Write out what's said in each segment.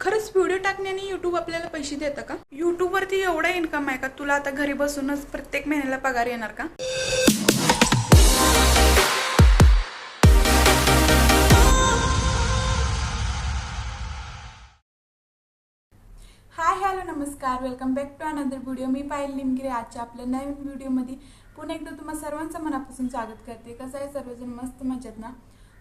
खरंच video टाकण्याने YouTube आपल्याला पैसे देतं का? युट्यूबवरती एवढा इन्कम आहे का? तुला आता घरी बसूनच प्रत्येक महिन्याला पगार येणार का? हाय हॅलो नमस्कार. Welcome back to another video मी पायल निमगिरे. आजच्या आपल्या नवीन व्हिडिओमध्ये पुन्हा एकदा तुम्हाला सर्वांचं मनापासून स्वागत करते. कसं आहे? सर्वजण मस्त मजेत ना?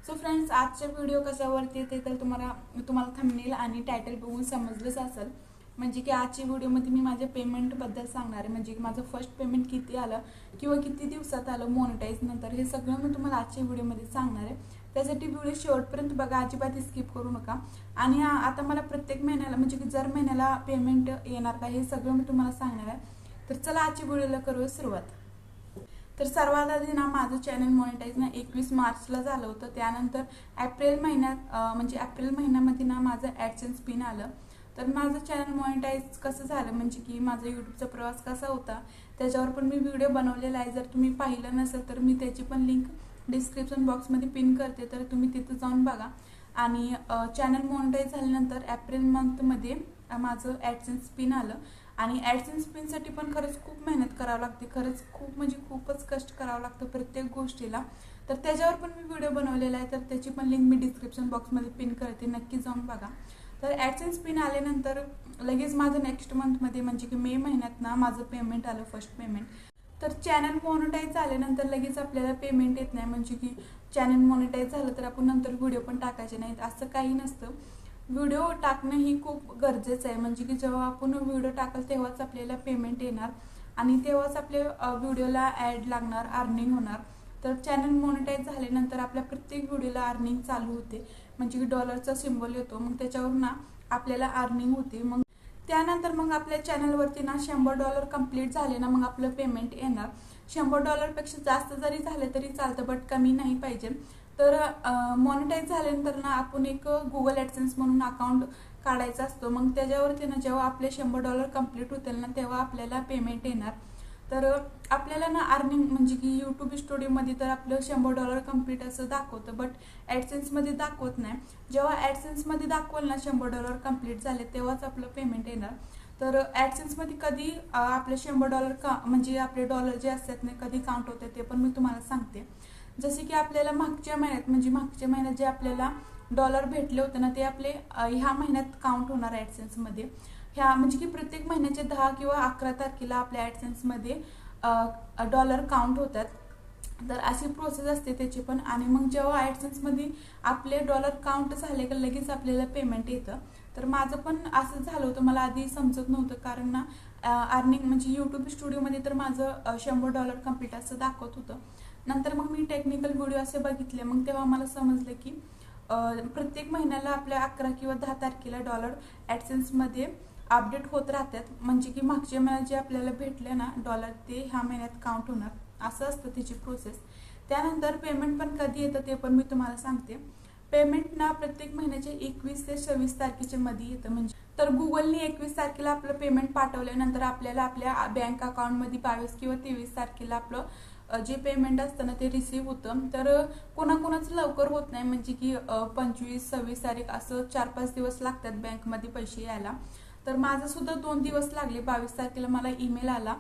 सो फ्रेंड्स आजच्या व्हिडिओ कशावरती येते तर तुम्हाला तुम्हाला थंबनेल आणि टायटल बघून समजलंच असेल. म्हणजे की आजच्या व्हिडिओमध्ये मी माझ्या पेमेंटबद्दल सांगणार आहे. म्हणजे की माझं फर्स्ट पेमेंट किती आलं किंवा किती दिवसात आलं मोनिटाईज नंतर हे सगळं मी तुम्हाला आजच्या व्हिडिओमध्ये सांगणार आहे. त्यासाठी व्हिडिओ शेवटपर्यंत बघा अजिबात स्किप करू नका. आणि आता मला प्रत्येक महिन्याला म्हणजे की जर महिन्याला पेमेंट येणार का हे सगळं मी तुम्हाला सांगणार आहे. तर चला आजच्या व्हिडिओला करूया सुरुवात. तर सर्वात आधी ना माझं चॅनल मॉनिटाईज ना एकवीस मार्चला झालं होतं. त्यानंतर एप्रिल महिन्यात म्हणजे एप्रिल महिन्यामध्ये ना माझं ॲडसेन्स पिन आलं. तर माझं चॅनल मॉनिटाईज कसं झालं? म्हणजे की माझा यूट्यूबचा प्रवास कसा होता? त्याच्यावर पण मी व्हिडिओ बनवलेला आहे. जर तुम्ही पाहिलं नसेल तर मी त्याची पण लिंक डिस्क्रिप्शन बॉक्समध्ये पिन करते. तर तुम्ही तिथं जाऊन बघा. आणि चॅनल मॉनिटाईज झाल्यानंतर एप्रिल मंथमध्ये माझं ॲडसेन्स पिन आलं. आणि ॲडसेन्स पिनसाठी पण खरंच खूप मेहनत करावं लागते. खरंच खूप म्हणजे खूपच कष्ट करावं लागतं प्रत्येक गोष्टीला. तर त्याच्यावर पण मी व्हिडिओ बनवलेला आहे. तर त्याची पण लिंक मी डिस्क्रिप्शन बॉक्समध्ये पिन करते. नक्की जाऊन बघा. तर ॲडसेन्स पिन आल्यानंतर लगेच माझं नेक्स्ट मंथमध्ये म्हणजे की मे महिन्यात ना माझं पेमेंट आलं फर्स्ट पेमेंट तर चॅनल मॉनिटाईज झाल्यानंतर लगेच आपल्याला पेमेंट येत नाही. म्हणजे की चॅनल मॉनिटाईज झालं तर आपण नंतर व्हिडिओ पण टाकायचे नाहीत. असं काही नसतं. व्हिडिओ टाकणं ही खूप गरजेचं आहे. म्हणजे की जेव्हा आपण व्हिडिओ टाकाल तेव्हाच आपल्याला पेमेंट येणार आणि तेव्हाच आपल्या व्हिडिओला ॲड लागणार अर्निंग होणार. तर चॅनल मॉनिटाईज झाल्यानंतर आपल्या प्रत्येक व्हिडिओला अर्निंग चालू होते. म्हणजे की डॉलरचा सिम्बॉल येतो. मग त्याच्यावर ना आपल्याला अर्निंग होते. मग त्यानंतर मग आपल्या चॅनलवरती ना शंभर डॉलर कंप्लीट झाले ना मग आपलं पेमेंट येणार. शंभर डॉलरपेक्षा जास्त जरी झाले तरी चालतं बट कमी नाही पाहिजे. तर मॉनिटाईज झाल्यानंतर ना आपण एक गुगल ॲडसेन्स म्हणून अकाउंट काढायचा असतो. मग त्याच्यावरती ना जेव्हा आपले शंभर डॉलर कंप्लीट होतील ना तेव्हा आपल्याला पेमेंट येणार. तर आपल्याला ना अर्निंग म्हणजे की यूट्यूब स्टुडिओमध्ये तर आपलं शंभर डॉलर कंप्लीट असं दाखवतं बट ॲडसेन्समध्ये दाखवत नाही. जेव्हा ॲडसेन्समध्ये दाखवल ना शंभर डॉलर कंप्लीट झाले तेव्हाच आपलं पेमेंट येणार. तर ॲडसेन्समध्ये कधी आपले शंभर डॉलर का म्हणजे आपले डॉलर जे असतात ना कधी काउंट होते ते पण मी तुम्हाला सांगते. जसे की आपल्याला मागच्या महिन्यात म्हणजे मागच्या महिन्यात जे आपल्याला डॉलर भेटले होते ना ते आपले ह्या महिन्यात काउंट होणार ॲडसेन्समध्ये ह्या म्हणजे की प्रत्येक महिन्याचे दहा किंवा अकरा तारखेला आपल्या ॲडसेन्समध्ये डॉलर काउंट होतात. तर अशी प्रोसेस असते त्याची पण. आणि मग जेव्हा ॲडसेन्समध्ये आपले डॉलर काउंट झाले का लगेच आपल्याला पेमेंट येतं. तर माझं पण असं झालं होतं. मला आधी समजत नव्हतं. कारण ना अर्निंग म्हणजे यूट्यूब स्टुडिओमध्ये तर माझं शंभर डॉलर कंप्लीट असं दाखवत होतं. नंतर मग मी टेक्निकल व्हिडिओ असे बघितले. मग तेव्हा मला समजलं की प्रत्येक महिन्याला आपल्या अकरा किंवा दहा तारखेला डॉलर ॲडसेन्समध्ये अपडेट होत राहतात. म्हणजे की मागच्या महिन्यात जे आपल्याला भेटले ना डॉलर ते ह्या महिन्यात काउंट होणार. असं असतं त्याची प्रोसेस त्यानंतर पेमेंट पण कधी येतं ते पण मी तुम्हाला सांगते. पेमेंट ना प्रत्येक महिन्याच्या एकवीस ते सव्वीस तारखेच्या मध्ये येतं. म्हणजे तर गुगलने एकवीस तारखेला आपलं पेमेंट पाठवल्यानंतर आपल्याला आपल्या बँक अकाउंटमध्ये बावीस किंवा तेवीस तारखेला आपलं जे पेमेंट असतं ना ते रिसीव्ह होतं. तर कोणाकोणाच कोणाकोणाचं लवकर होत नाही. म्हणजे की पंचवीस सव्वीस तारीख असं चार पाच दिवस लागतात बँकमध्ये पैसे यायला. तर माझं सुद्धा दोन दिवस लागले. बावीस तारखेला मला ईमेल आला.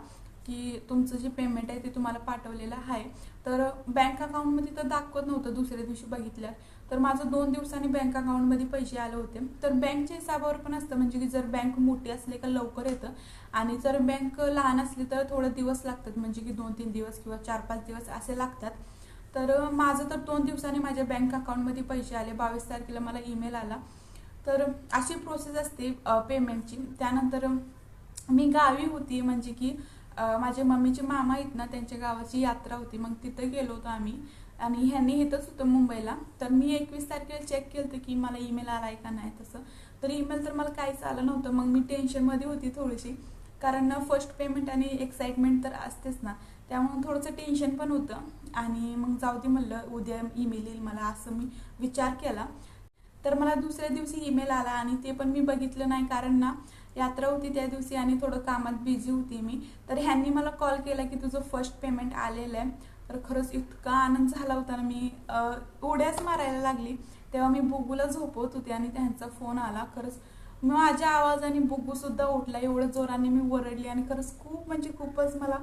की तुमचं जे पेमेंट आहे ते तुम्हाला पाठवलेलं आहे. तर बँक अकाउंटमध्ये तर दाखवत नव्हतं दुसऱ्या दिवशी बघितल्या तर माझं दोन दिवसांनी बँक अकाउंटमध्ये पैसे आले होते. तर बँकच्या हिसाबावर पण असतं म्हणजे की जर बँक मोठी असली का लवकर येतं. आणि जर बँक लहान असली तर थोडं दिवस लागतात म्हणजे की दोन तीन दिवस किंवा चार पाच दिवस असे लागतात. तर माझं तर दोन दिवसांनी माझ्या बँक अकाउंटमध्ये पैसे आले. बावीस तारखेला मला ईमेल आला. तर अशी प्रोसेस असते पेमेंटची त्यानंतर मी गावी होती म्हणजे की माझ्या मम्मीचे मामा आहेत ना त्यांच्या गावाची यात्रा होती. मग तिथं गेलो होतो आम्ही. आणि ह्यांनी येतच होतं मुंबईला. तर मी एकवीस तारखेला चेक केलं होतं की मला ईमेल आला आहे का नाही तसं. तर ईमेल तर मला काहीच आलं नव्हतं. मग मी टेन्शनमध्ये होती थोडीशी. कारण फर्स्ट पेमेंट आणि एक्साइटमेंट तर असतेच ना. त्यामुळे थोडंसं टेन्शन पण होतं. आणि मग जाऊ दे म्हणलं उद्या ईमेल येईल मला असं मी विचार केला. तर मला दुसऱ्या दिवशी ईमेल आला आणि ते पण मी बघितलं नाही कारण ना यात्रा होती त्या दिवशी आणि थोडं कामात बिझी होती मी. तर ह्यांनी मला कॉल केला की तुझं फर्स्ट पेमेंट आलेलं आहे. तर खरंच इतका आनंद झाला होता ना मी. उड्याच मारायला लागली. तेव्हा मी बुगूला झोपवत होते आणि त्यांचा फोन आला. खरंच माझ्या आवाजाने बुगू सुद्धा उठला. एवढं जोराने मी वरडली आणि खरंच खूप म्हणजे खूपच मला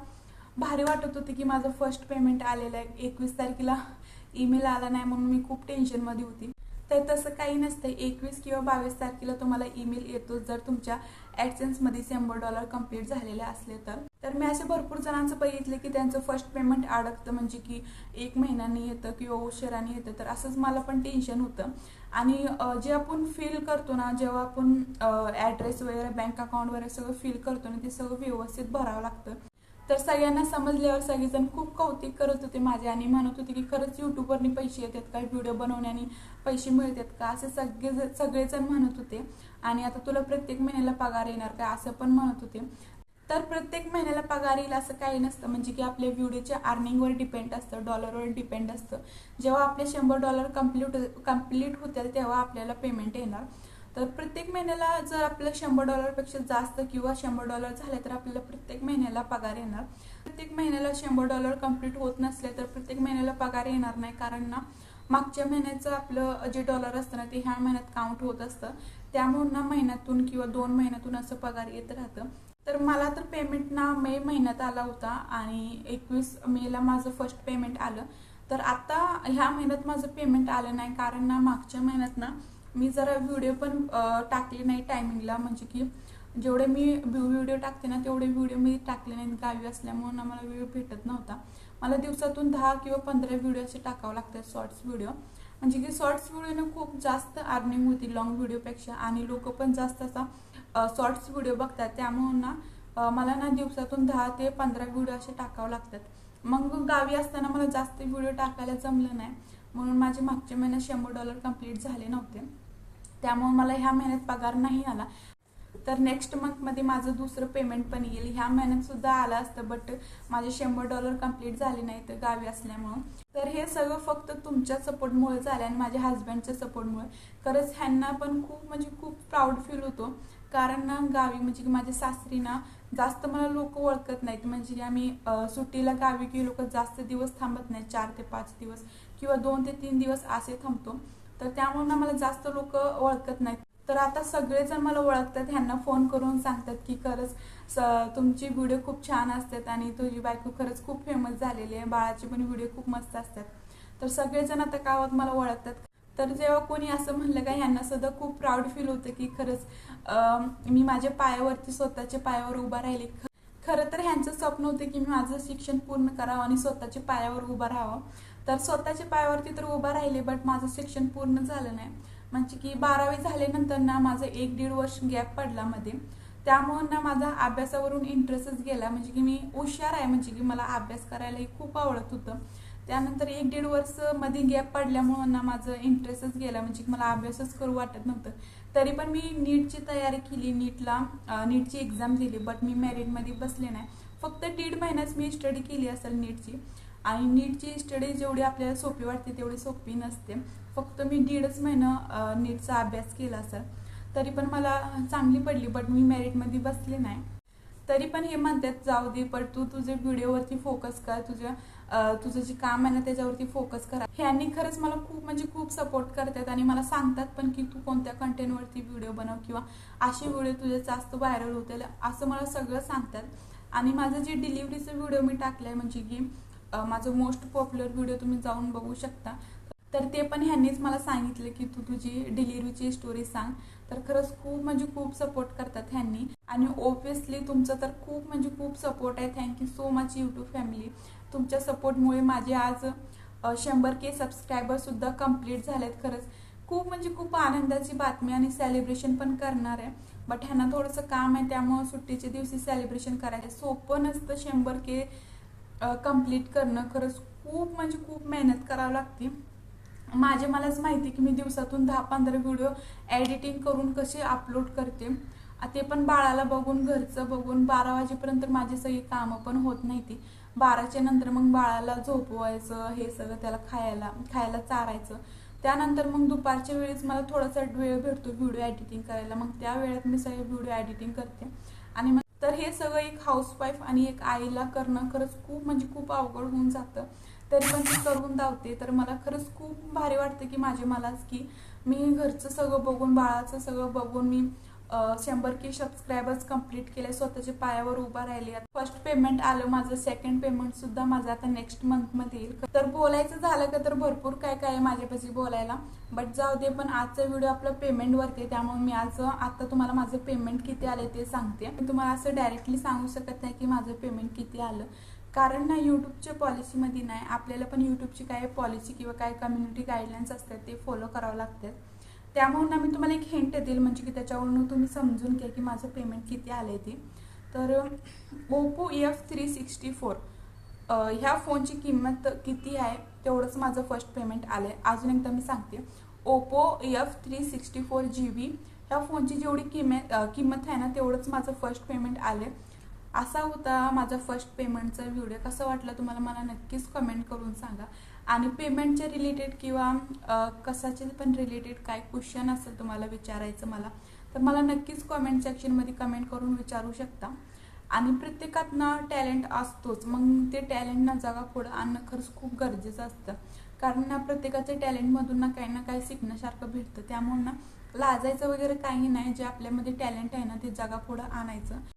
भारी वाटत होते की माझं फर्स्ट पेमेंट आलेलं आहे. एकवीस तारखेला ईमेल आला नाही म्हणून मी खूप टेन्शनमध्ये होती. तर तसं काही नसतं एकवीस किंवा बावीस तारखेला तुम्हाला ईमेल येतो. जर तुमच्या ॲडसेन्समध्ये शंभर डॉलर कंप्लीट झालेले असले तर. तर मी असे भरपूर जणांचं बघितलं की त्यांचं फर्स्ट पेमेंट अडकतं. म्हणजे की एक महिन्याने येतं किंवा उशिराने येतं. तर असंच मला पण टेन्शन होतं. आणि जे आपण फिल करतो ना जेव्हा आपण ॲड्रेस वगैरे बँक अकाउंट वगैरे सगळं फिल करतो ना ते सगळं व्यवस्थित भरावं लागतं. तर सगळ्यांना समजल्यावर सगळेजण खूप कौतिक करत होते माझे आणि म्हणत होते की खरंच युट्यूबवरनी पैसे येतात का? व्हिडिओ बनवण्याने पैसे मिळतात का? असे सगळे सगळेजण म्हणत होते. आणि आता तुला प्रत्येक महिन्याला पगार येणार का? असं पण म्हणत होते. तर प्रत्येक महिन्याला पगार येईल असं काही नसतं. म्हणजे की आपल्या व्हिडिओच्या अर्निंगवर डिपेंड असतं डॉलरवर डिपेंड असतं. जेव्हा आपले शंभर डॉलर कंप्लीट कंप्लीट होतील तेव्हा आपल्याला पेमेंट येणार. तर प्रत्येक महिन्याला जर आपलं शंभर डॉलरपेक्षा जास्त किंवा शंभर डॉलर झाले तर आपल्याला प्रत्येक महिन्याला पगार येणार. प्रत्येक महिन्याला शंभर डॉलर कंप्लीट होत नसले तर प्रत्येक महिन्याला पगार येणार नाही. कारण ना मागच्या महिन्याचं आपलं जे डॉलर असतं ना ते ह्या महिन्यात काउंट होत असतं. त्यामुळे ना महिन्यातून किंवा दोन महिन्यातून असं पगार येत राहतं. तर मला तर पेमेंट ना मे महिन्यात आला होता आणि एकवीस मेला माझं फर्स्ट पेमेंट आलं. तर आता ह्या महिन्यात माझं पेमेंट आलं नाही. कारण ना मागच्या महिन्यात ना मी जरा व्हिडिओ पण टाकले नाही टायमिंगला म्हणजे की जेवढे मी व्हिडिओ टाकते ना तेवढे व्हिडिओ मी टाकले नाहीत गावी असल्यामुळे ना मला वेळ भेटत नव्हता. मला दिवसातून दहा किंवा पंधरा व्हिडिओ असे टाकावं लागतात शॉर्ट्स व्हिडिओ म्हणजे की शॉर्ट्स व्हिडिओने खूप जास्त अर्निंग होती लॉंग व्हिडिओपेक्षा आणि लोक पण जास्त असा शॉर्ट्स व्हिडिओ बघतात. त्यामुळे ना मला ना दिवसातून दहा ते पंधरा व्हिडिओ असे टाकावं लागतात. मग गावी असताना मला जास्त व्हिडिओ टाकायला जमलं नाही. म्हणून माझे मागच्या महिन्यात शंभर डॉलर कंप्लीट झाले नव्हते. त्यामुळे मला ह्या महिन्यात पगार नाही आला. तर नेक्स्ट मंथमध्ये माझं दुसरं पेमेंट पण येईल. ह्या महिन्यात सुद्धा आलं असतं बट माझे शंभर डॉलर कंप्लीट झाले नाही तर गावी असल्यामुळं. तर हे सगळं फक्त तुमच्या सपोर्टमुळे झालं आणि माझ्या हस्बंडच्या सपोर्टमुळे खरंच ह्यांना पण खूप म्हणजे खूप प्राऊड फील होतो. कारण ना गावी म्हणजे की माझ्या सासरी ना जास्त मला लोक ओळखत नाहीत. म्हणजे आम्ही सुट्टीला गावी की लोक जास्त दिवस थांबत नाहीत चार ते पाच दिवस किंवा दोन ते तीन दिवस असे थांबतो. तर त्यामुळे ना मला जास्त लोक ओळखत नाहीत. तर आता सगळेजण मला ओळखतात ह्यांना फोन करून सांगतात की खरंच स- तुमची व्हिडिओ खूप छान असतात आणि तुझी बायको खरंच खूप फेमस झालेली आहे बाळाचे पण व्हिडिओ खूप मस्त असतात. तर सगळेजण आता गावात मला ओळखतात. तर जेव्हा कोणी असं म्हणलं का ह्यांना सुद्धा खूप प्राऊड फील होतं की खरंच मी माझ्या पायावरती स्वतःच्या पायावर उभा राहिले खरं तर ह्यांचं स्वप्न होतं की मी माझं शिक्षण पूर्ण करावं आणि स्वतःच्या पायावर उभं राहावं. तर स्वतःच्या पायावरती तर उभा राहिले बट माझं शिक्षण पूर्ण झालं नाही. म्हणजे की बारावी झाल्यानंतर ना माझं एक दीड वर्ष गॅप पडला मध्ये. त्यामुळे ना माझा अभ्यासावरून इंटरेस्टच गेला. म्हणजे की मी हुशार आहे. म्हणजे की मला अभ्यास करायलाही खूप आवडत होतं. त्यानंतर एक दीड वर्षमध्ये गॅप पडल्यामुळं ना माझं इंटरेस्टच गेला. म्हणजे की मला अभ्यासच करू वाटत नव्हतं. तरी पण मी नीटची तयारी केली. नीटला नीटची एक्झाम दिली. बट मी मॅरिडमध्ये बसले नाही. फक्त दीड महिन्याच मी स्टडी केली असेल नीटची. आणि नीटची स्टडी जेवढी आपल्याला सोपी वाटते तेवढी सोपी नसते. फक्त मी दीडच महिना नीटचा अभ्यास केला असेल. तरी पण मला चांगली पडली. बट मी मेरिटमध्ये बसले नाही. तरी पण हे म्हणतात जाऊ दे पण तू तुझे व्हिडिओवरती फोकस कर. तुझ्या तुझं जे काम आहे ना त्याच्यावरती फोकस करा. ह्यांनी खरंच मला खूप म्हणजे खूप सपोर्ट करतात आणि मला सांगतात पण की तू कोणत्या कंटेंटवरती व्हिडिओ बनव किंवा असे व्हिडिओ तुझे जास्त व्हायरल होतील असं मला सगळं सांगतात. आणि माझं जे डिलिव्हरीचं व्हिडिओ मी टाकलंय म्हणजे की माझं मोस्ट पॉप्युलर व्हिडिओ तुम्ही जाऊन बघू शकता. तर ते पण ह्यांनीच मला सांगितलं की तू तुझी डिलिव्हरीची स्टोरी सांग. तर खरंच खूप म्हणजे खूप सपोर्ट करतात ह्यांनी. आणि ओबियसली तुमचं तर खूप म्हणजे खूप सपोर्ट आहे. Thank you so much YouTube family तुमच्या सपोर्टमुळे माझे आज शंभर के सबस्क्रायबरसुद्धा कंप्लीट झालेत खरंच. खूप म्हणजे खूप आनंदाची बातमी आणि सेलिब्रेशन पण करणार आहे. बट ह्यांना थोडंसं काम आहे त्यामुळं सुट्टीच्या दिवशी सेलिब्रेशन करायचं. सोपं नसतं शंभर के कंप्लीट करणं. खरंच खूप म्हणजे खूप मेहनत करावं लागते. माझे मलाच माहिती की मी दिवसातून दहा पंधरा व्हिडिओ एडिटिंग करून कसे अपलोड करते. ते पण बाळाला बघून घरचं बघून बारा वाजेपर्यंत माझी सगळी कामं पण होत नाही ती बाराच्या नंतर मग बाळाला झोपवायचं हे सगळं त्याला खायला खायला चारायचं. त्यानंतर मग दुपारच्या वेळेस मला थोडासा वेळ भेटतो व्हिडिओ एडिटिंग करायला. मग त्या वेळेत मी सगळे व्हिडिओ एडिटिंग करते. आणि मग तर हे सगळं एक हाऊसवाईफ आणि एक आईला करणं खरंच खूप म्हणजे खूप अवघड होऊन जातं. तरी पण ती करून धावते. तर मला खरंच खूप भारी वाटतं की माझे मलाच की मी घरचं सगळं बघून बाळाचं सगळं बघून मी शंभर के सबस्क्रायबर्स कंप्लीट केले स्वतःच्या पायावर उभा राहिले. फर्स्ट पेमेंट आलं माझं सेकंड पेमेंट सुद्धा माझं आता नेक्स्ट मंथमध्ये येईल. तर बोलायचं झालं का तर भरपूर काय काय आहे माझ्यापाशी बोलायला. बट जाऊ दे पण आजचा व्हिडिओ आपला पेमेंटवरती आहे. त्यामुळे मी आज आता तुम्हाला माझं पेमेंट किती आलं ते सांगते. मी तुम्हाला असं डायरेक्टली सांगू शकत नाही की माझं पेमेंट किती आलं. कारण ना यूट्यूबच्या पॉलिसीमध्ये नाही. आपल्याला पण यूट्यूबची काय पॉलिसी किंवा काय कम्युनिटी गाईडलाईन्स असतात ते फॉलो करावं लागतात. त्यामुळे ना मी तुम्हाला एक हिंट देईल म्हणजे की त्याच्यावरून तुम्ही समजून घ्या की माझं पेमेंट किती आलं आहे ते. तर Oppo F three sixty four ह्या फोनची किंमत किती आहे? तेवढंच माझं फर्स्ट पेमेंट आलं आहे अजून एकदा मी सांगते. Oppo F three sixty four G B ह्या फोनची जेवढी किंमत किंमत आहे ना तेवढंच माझं फर्स्ट पेमेंट आलं आहे असा होता माझा फर्स्ट पेमेंटचा व्हिडिओ कसं वाटलं तुम्हाला मला नक्कीच कमेंट करून सांगा. आणि पेमेंटच्या रिलेटेड किंवा कशाचे पण रिलेटेड काय क्वेश्चन असेल तुम्हाला विचारायचं मला तर मला नक्कीच कमेंट सेक्शनमध्ये कमेंट करून विचारू शकता. आणि प्रत्येकात ना टॅलेंट असतोच. मग ते टॅलेंट ना जगा पुढं आणणं खरंच खूप गरजेचं असतं. कारण ना प्रत्येकाच्या टॅलेंटमधून ना काही ना काही शिकण्यासारखं भेटतं. त्यामुळे ना लाजायचं वगैरे काही नाही. जे आपल्यामध्ये टॅलेंट आहे ना ते जगा पुढं आणायचं.